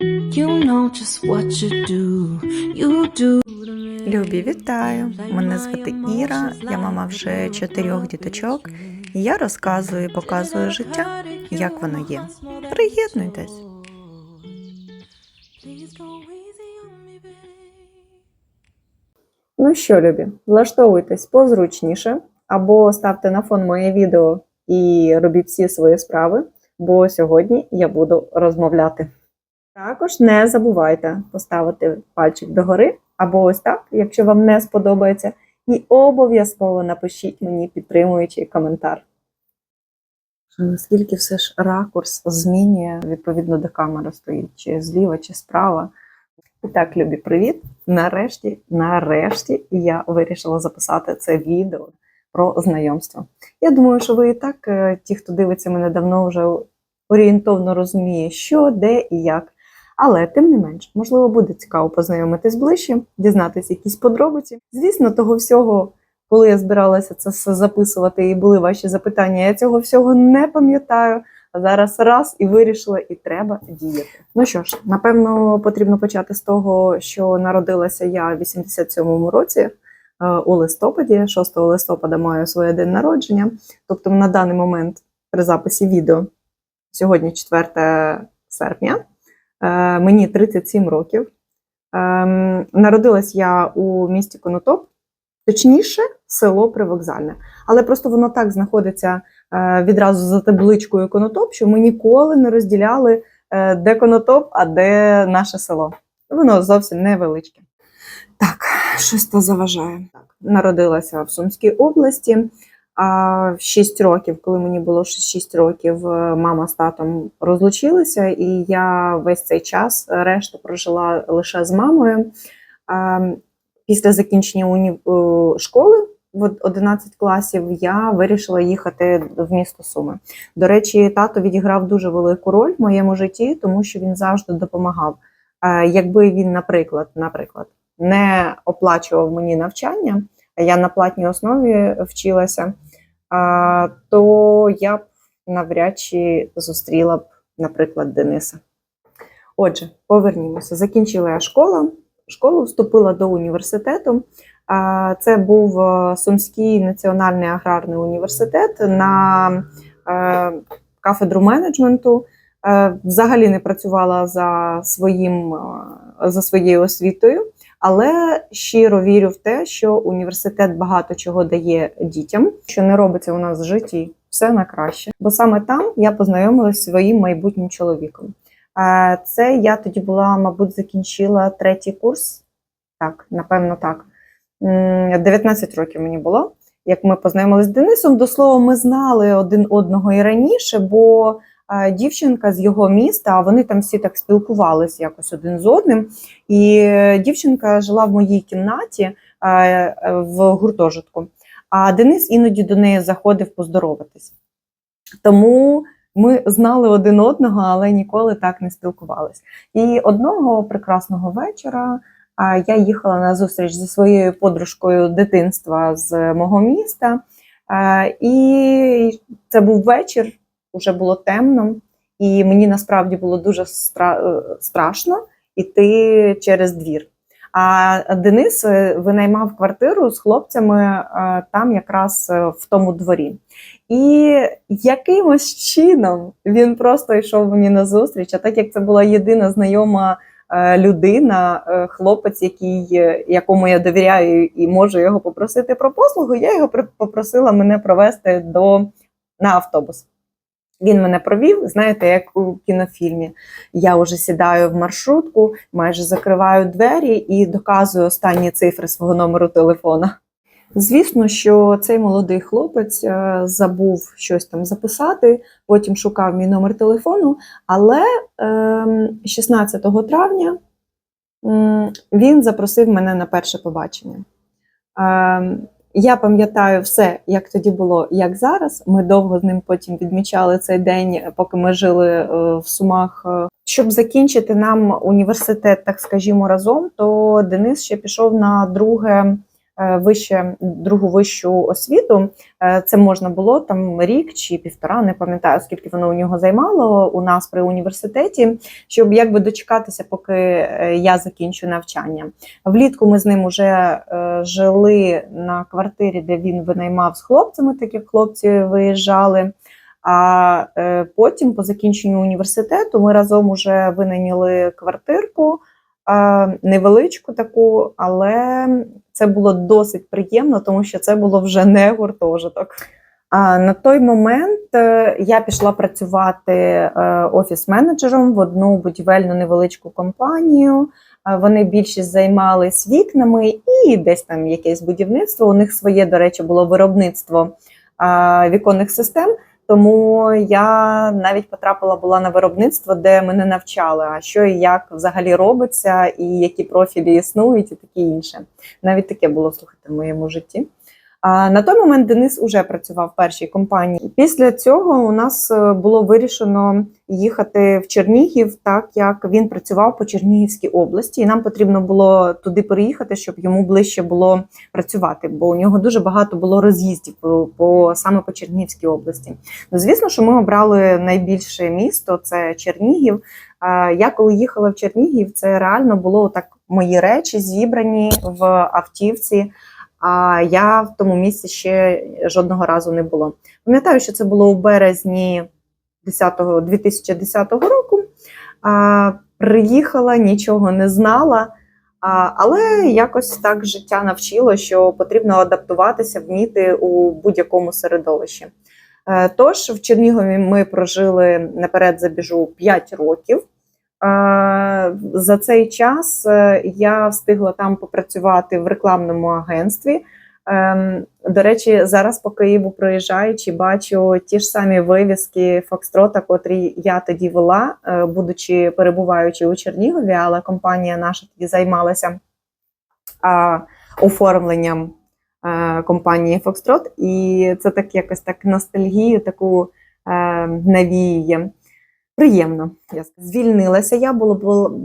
You know just what you do. You do. Любі, вітаю! Мене звати Іра, я мама вже чотирьох діточок, і я розказую і показую життя, як воно є. Приєднуйтесь! Ну що, любі, влаштовуйтесь позручніше або ставте на фон моє відео і робіть всі свої справи, бо сьогодні я буду розмовляти. Також не забувайте поставити пальчик догори або ось так, якщо вам не сподобається, і обов'язково напишіть мені підтримуючий коментар. Наскільки все ж ракурс змінює відповідно до камери стоїть, чи зліва, чи справа. І так, любі, привіт! Нарешті, нарешті я вирішила записати це відео про знайомство. Я думаю, що ви і так, е, ті, хто дивиться мене давно, вже орієнтовно розуміє, що, де і як. Але тим не менш, можливо, буде цікаво познайомитись ближче, дізнатися якісь подробиці. Звісно, того всього, коли я збиралася це все записувати, і були ваші запитання, я цього всього не пам'ятаю. А зараз раз і вирішила, і треба діяти. Ну що ж, напевно, потрібно почати з того, що народилася я в 87-му році. е, У листопаді, 6 листопада, маю своє день народження. Тобто, на даний момент при записі відео сьогодні 4 серпня. Е, мені 37 років. Ем, Народилась я у місті Конотоп, точніше, село Привокзальне. Але просто воно так знаходиться е, відразу за табличкою Конотоп, що ми ніколи не розділяли, е, де Конотоп, а де наше село. Воно зовсім невеличке. Так, щось то заважає. Так, народилася в Сумській області. А в 6 років, коли мені було 6 років, е, мама з татом розлучилися, і я весь цей час е, решту прожила лише з мамою. Після закінчення уні... е, школи в 11 класів я вирішила їхати в місто Суми. До речі, тато відіграв дуже велику роль в моєму житті, тому що він завжди допомагав. Якби він, наприклад, наприклад, не оплачував мені навчання, я на платній основі вчилася, то я б навряд чи зустріла б, наприклад, Дениса. Отже, повернімося. Закінчила я школу, школу вступила до університету. Це був е, Сумський національний аграрний університет на е, кафедру менеджменту. Е, Взагалі не працювала за, своїм, за своєю освітою. Але щиро вірю в те, що університет багато чого дає дітям, що не робиться у нас в житті все на краще. Бо саме там я познайомилася зі своїм майбутнім чоловіком. Е, Це я тоді була, мабуть, закінчила третій курс. Так, напевно, так. М, 19 років мені було. Як ми познайомилися з Денисом, до слова, ми знали один одного і раніше, бо дівчинка з його міста, а вони там всі так спілкувалися якось один з одним. І е, дівчинка жила в моїй кімнаті е, е, в гуртожитку, а Денис іноді до неї заходив поздороватись. Тому ми знали один одного, але ніколи так не спілкувалися. І одного прекрасного вечора я їхала на зустріч зі своєю подружкою дитинства з мого міста. І це був вечір, вже було темно, і мені насправді було дуже стра- е, страшно іти через двір. А Денис е, винаймав квартиру з хлопцями е, там, якраз в тому дворі. І якимось чином він просто йшов мені на зустріч. А так як це була єдина знайома людина, хлопець, який, якому я довіряю і можу його попросити про послугу, я його попросила мене провести до, на автобус. Він мене провів, знаєте, як у кінофільмі. Я вже сідаю в маршрутку, майже закриваю двері і доказую останні цифри свого номеру телефона. Звісно, що цей молодий хлопець е, забув щось там записати, потім шукав мій номер телефону, але ем, 16 травня він запросив мене на перше побачення. Я пам'ятаю все, як тоді було, як зараз. Ми довго з ним потім відмічали цей день, поки ми жили е, в Сумах. Щоб закінчити нам університет, так скажімо, разом, то Денис ще пішов на друге вище другу вищу освіту. Е, Це можна було там рік чи півтора, не пам'ятаю, скільки воно у нього займало у нас при університеті, щоб якби дочекатися, поки е, я закінчу навчання. Влітку ми з ним вже е, жили на квартирі, де він винаймав з хлопцями, так як хлопці виїжджали. А е, потім, по закінченню університету, ми разом уже винайняли квартирку, е, невеличку таку, але це було досить приємно, тому що це було вже не гуртожиток. А на той момент е, я пішла працювати е, офіс-менеджером в одну будівельну невеличку компанію. Е, Вони більшість займались вікнами і десь там якесь будівництво. У них своє, до речі, було виробництво віконних систем. Тому я навіть потрапила була на виробництво, де мене навчали, а що і як взагалі робиться, і які профілі існують, і таке інше. Навіть таке було слухати в моєму житті. А на той момент Денис уже працював в першій компанії. Після цього у нас е, було вирішено їхати в Чернігів, так як він працював по Чернігівській області, і нам потрібно було туди переїхати, щоб йому ближче було працювати, бо у нього дуже багато було роз'їздів по, по саме по Чернігівській області. Ну, звісно, що ми обрали найбільше місто це Чернігів. А Я коли їхала в Чернігів, це реально було так мої речі зібрані в автівці. А я в тому місці ще жодного разу не була. Пам'ятаю, що це було у березні 10-го 2010 року. А, Приїхала, нічого не знала. А, але якось так життя навчило, що потрібно адаптуватися, вміти у будь-якому середовищі. Е, Тож в Чернігові ми прожили наперед забіжу 5 років. За цей час е, я встигла там попрацювати в рекламному агентстві. Ем, До речі, зараз по Києву проїжджаючи, бачу ті ж самі вивіски Фокстрота, котрі я тоді вела, е, будучи перебуваючи у Чернігові, але компанія наша тоді займалася оформленням е, компанії Фокстрот, і це так якось так ностальгію таку навіює. Приємно. Я звільнилася я, було,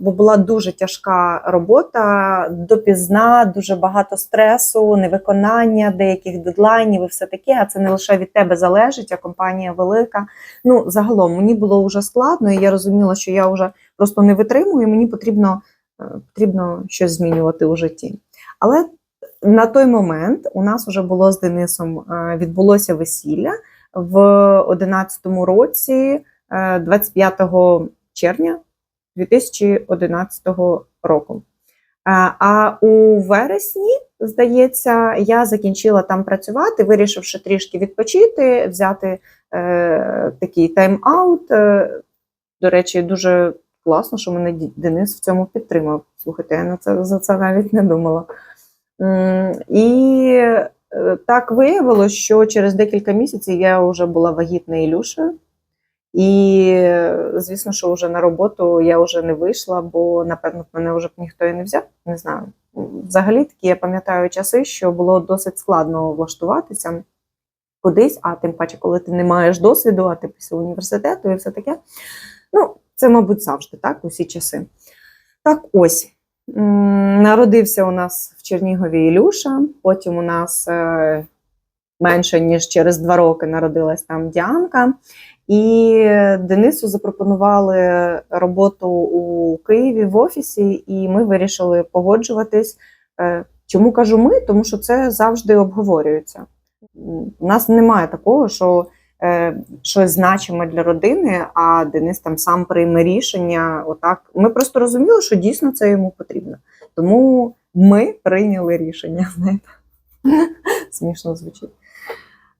бо була дуже тяжка робота, допізна, дуже багато стресу, невиконання деяких дедлайнів і все таке. А це не лише від тебе залежить, а компанія велика. Ну, загалом мені було вже складно, і я розуміла, що я вже просто не витримую, і мені потрібно, е, потрібно щось змінювати у житті. Але на той момент у нас вже було з Денисом е, відбулося весілля в 2011 році. Е, 25 червня 2011 року. А, А у вересні, здається, я закінчила там працювати, вирішивши трішки відпочити, взяти е, такий тайм-аут. Е, до речі, дуже класно, що мене Денис в цьому підтримав. Слухайте, я на це за це навіть не думала. І е, так виявилося, що через декілька місяців я вже була вагітна Ілюшею. І звісно, що вже на роботу я вже не вийшла, бо напевно мене вже б ніхто і не взяв. Не знаю. Взагалі такі я пам'ятаю часи, що було досить складно влаштуватися кудись, а тим паче, коли ти не маєш досвіду, а ти після університету і все таке. Ну, це, мабуть, завжди так, усі часи. Так, ось. Народився у нас в Чернігові Ілюша, потім у нас е, менше ніж через два роки народилась там Діанка. І Денису запропонували роботу у Києві в офісі, і ми вирішили погоджуватись. Е, Чому кажу ми? Тому що це завжди обговорюється. У нас немає такого, що е, щось значиме для родини, а Денис там сам прийме рішення. Отак. Ми просто розуміли, що дійсно це йому потрібно. Тому ми прийняли рішення. Смішно звучить.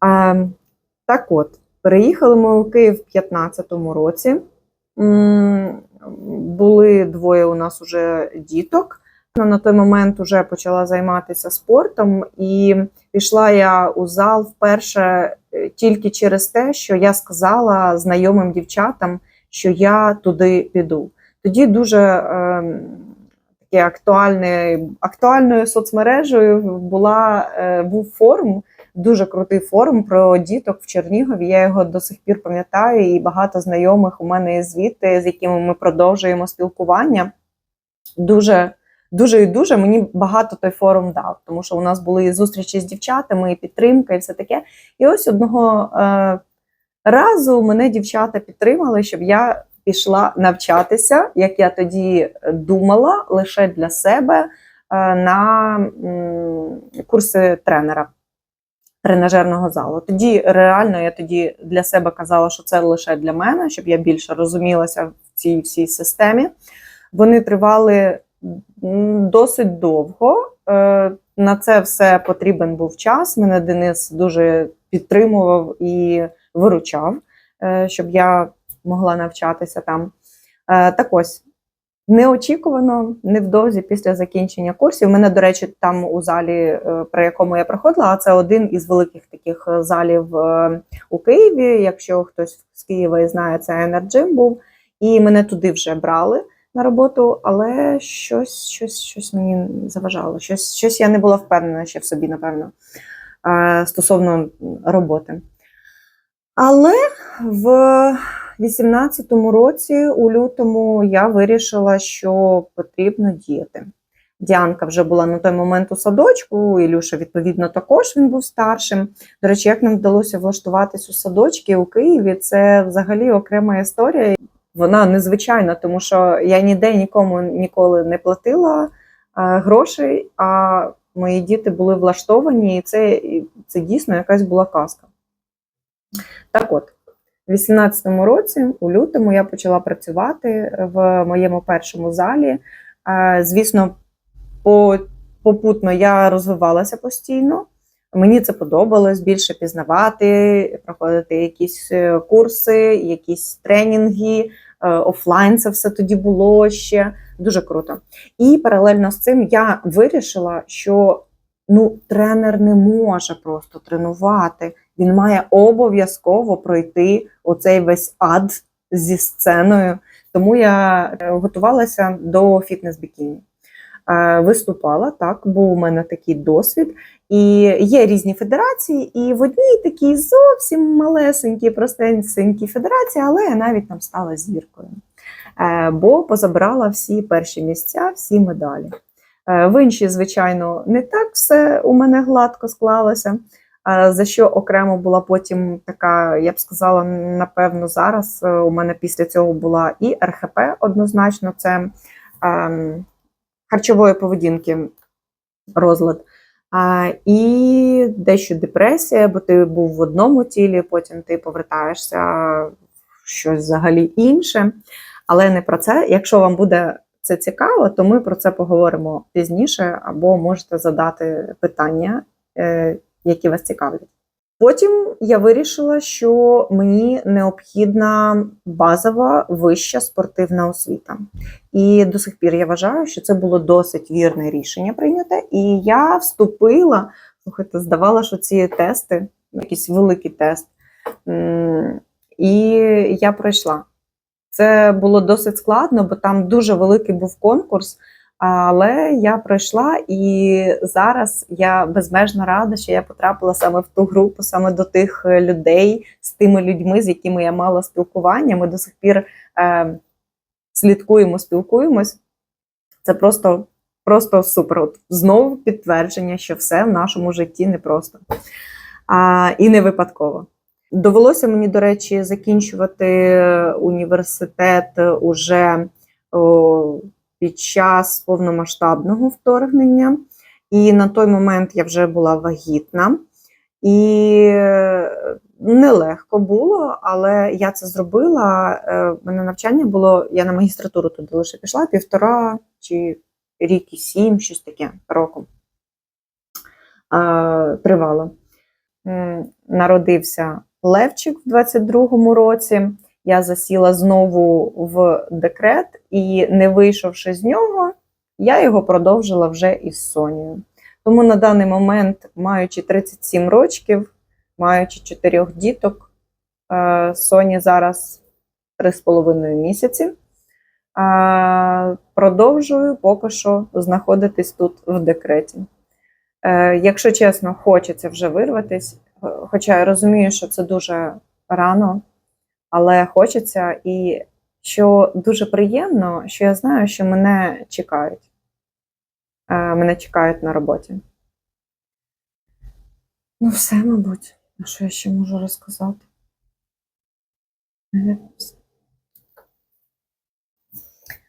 А, так от. Переїхали ми у Київ в 2015 році. Були двоє у нас уже діток. На той момент вже почала займатися спортом, і пішла я у зал вперше е, тільки через те, що я сказала знайомим дівчатам, що я туди піду. Тоді дуже ем, таке актуальне, актуальною соцмережею була, е, був форум дуже крутий форум про діток в Чернігові. Я його до сих пір пам'ятаю, і багато знайомих у мене є звідти, з якими ми продовжуємо спілкування. Дуже дуже і дуже мені багато той форум дав, тому що у нас були і зустрічі з дівчатами, і підтримка, і все таке. І ось одного е, разу мене дівчата підтримали, щоб я пішла навчатися, як я тоді думала, лише для себе е, на курси тренера тренажерного залу. Тоді реально я тоді для себе казала, що це лише для мене, щоб я більше розумілася в цій всій системі. Вони тривали досить довго. Е, На це все потрібен був час. Мене Денис дуже підтримував і виручав, е, щоб я могла навчатися там. Е, Так ось. Неочікувано, невдовзі після закінчення курсів. У мене, до речі, там у залі, е, при якому я проходила, а це один із великих таких е, залів е, у Києві. Якщо хтось з Києва і знає, це Energym був. І мене туди вже брали на роботу, але щось, щось, щось мені заважало. Щось, щось я не була впевнена ще в собі, напевно, стосовно роботи. Але в 18-му році, у лютому, я вирішила, що потрібно діяти. Діанка вже була на той момент у садочку, Ілюша, відповідно, також він був старшим. До речі, як нам вдалося влаштуватись у садочки у Києві, це взагалі окрема історія. Вона незвичайна, тому що я ніде нікому ніколи не платила е, грошей, а мої діти були влаштовані, і це, це дійсно якась була казка. Так от, у 18-му році, у лютому, я почала працювати в моєму першому залі. Звісно, попутно я розвивалася постійно. Мені це подобалось більше пізнавати, проходити якісь е, курси, якісь тренінги, е, офлайн це все тоді було ще дуже круто. І паралельно з цим я вирішила, що ну, тренер не може просто тренувати. Він має обов'язково пройти оцей весь ад зі сценою. Тому я е, готувалася до фітнес-бікіні. Е, Виступала так, був у мене такий досвід. І є різні федерації, і в одній такій зовсім малесенькій, простенькій федерації, але я навіть там стала зіркою. Е, Бо позабрала всі перші місця, всі медалі. В іншій, звичайно, не так все у мене гладко склалося. Е, За що окремо була потім така, я б сказала, напевно, зараз е, у мене після цього була і РХП однозначно, це ем, харчової поведінки розлад. А, і дещо депресія, бо ти був в одному тілі, потім ти повертаєшся в щось взагалі інше. Але не про це. Якщо вам буде це цікаво, то ми про це поговоримо пізніше, або можете задати питання, е, які вас цікавлять. Потім я вирішила, що мені необхідна базова вища спортивна освіта. І до сих пір я вважаю, що це було досить вірне рішення прийняте. І я вступила, слухайте, здавала, що ці тести, якийсь великий тест, і я пройшла. Це було досить складно, бо там дуже великий був конкурс. Але я пройшла, і зараз я безмежно рада, що я потрапила саме в ту групу, саме до тих е, людей, з тими людьми, з якими я мала спілкування. Ми до сих пір е, слідкуємо, спілкуємось. Це просто, просто супер. От знову підтвердження, що все в нашому житті непросто а, і не випадково. Довелося мені, до речі, закінчувати університет уже о, під час повномасштабного вторгнення. І на той момент я вже була вагітна. І е, нелегко було, але я це зробила. Е, в мене навчання було, я на магістратуру туди лише пішла півтора чи рік і сім, щось таке роком е, тривало. Народився Левчик в 22-му році. Я засіла знову в декрет, і не вийшовши з нього, я його продовжила вже із Сонією. Тому на даний момент, маючи 37 років, маючи чотирьох діток, е, Соні зараз 3,5 місяці. е, Продовжую поки що знаходитись тут в декреті. Е, Якщо чесно, хочеться вже вирватись, е, хоча я розумію, що це дуже рано, але хочеться, і що дуже приємно, що я знаю, що мене чекають. е, мене чекають на роботі. Ну, все, мабуть. А що я ще можу розказати? Е.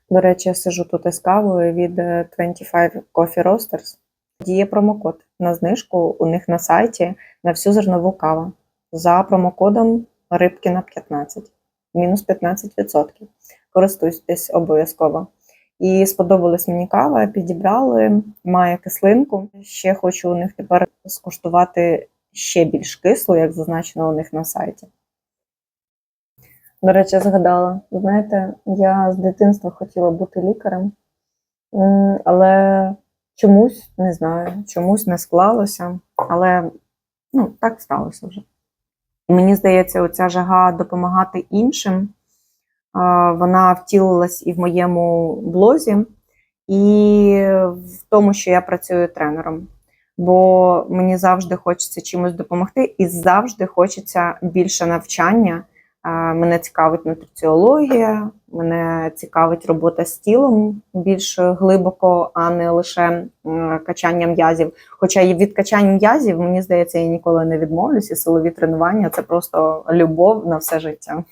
До речі, я сижу тут із кавою від е, 25 Coffee Roasters. Діє промокод на знижку у них на сайті на всю зернову каву. За промокодом Рибкіна 15. Мінус 15%. Користуйтесь обов'язково. І сподобалась мені кава, підібрали, має кислинку. Ще хочу у них тепер скуштувати ще більш кислу, як зазначено у них на сайті. До речі, згадала, знаєте, я з дитинства хотіла бути лікарем, але чомусь не знаю, чомусь не склалося, але ну, так сталося вже. Мені здається, оця жага допомагати іншим, вона втілилась і в моєму блозі, і в тому, що я працюю тренером. Бо мені завжди хочеться чимось допомогти, і завжди хочеться більше навчання. Мене цікавить нутриціологія, мене цікавить робота з тілом більш глибоко, а не лише качання м'язів. Хоча від качання м'язів, мені здається, я ніколи не відмовлюсь, і силові тренування це просто любов на все життя.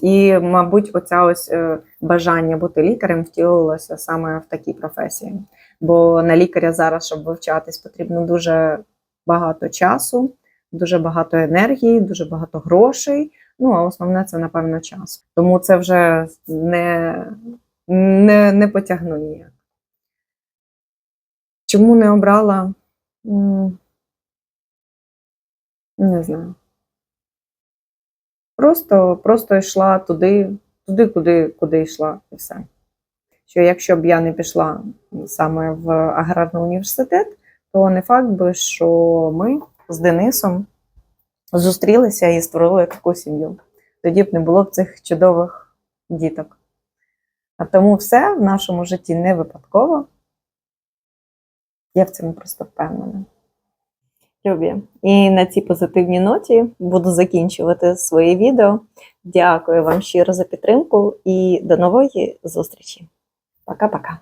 І, мабуть, оця ось е, бажання бути лікарем втілилося саме в такій професії. Бо на лікаря зараз, щоб вивчатись, потрібно дуже багато часу, дуже багато енергії, дуже багато грошей. Ну, а основне це, напевно, час. Тому це вже не, не, не потягну ніяк. Чому не обрала? Не знаю. Просто, просто йшла туди, туди, куди, куди йшла, і все. Що якщо б я не пішла саме в аграрний університет, то не факт би, що ми з Денисом зустрілися і створили таку сім'ю. Тоді б не було б цих чудових діток. А тому все в нашому житті не випадково. Я в цьому просто впевнена. Любі. І на цій позитивній ноті буду закінчувати своє відео. Дякую вам щиро за підтримку і до нової зустрічі. Пока-пока.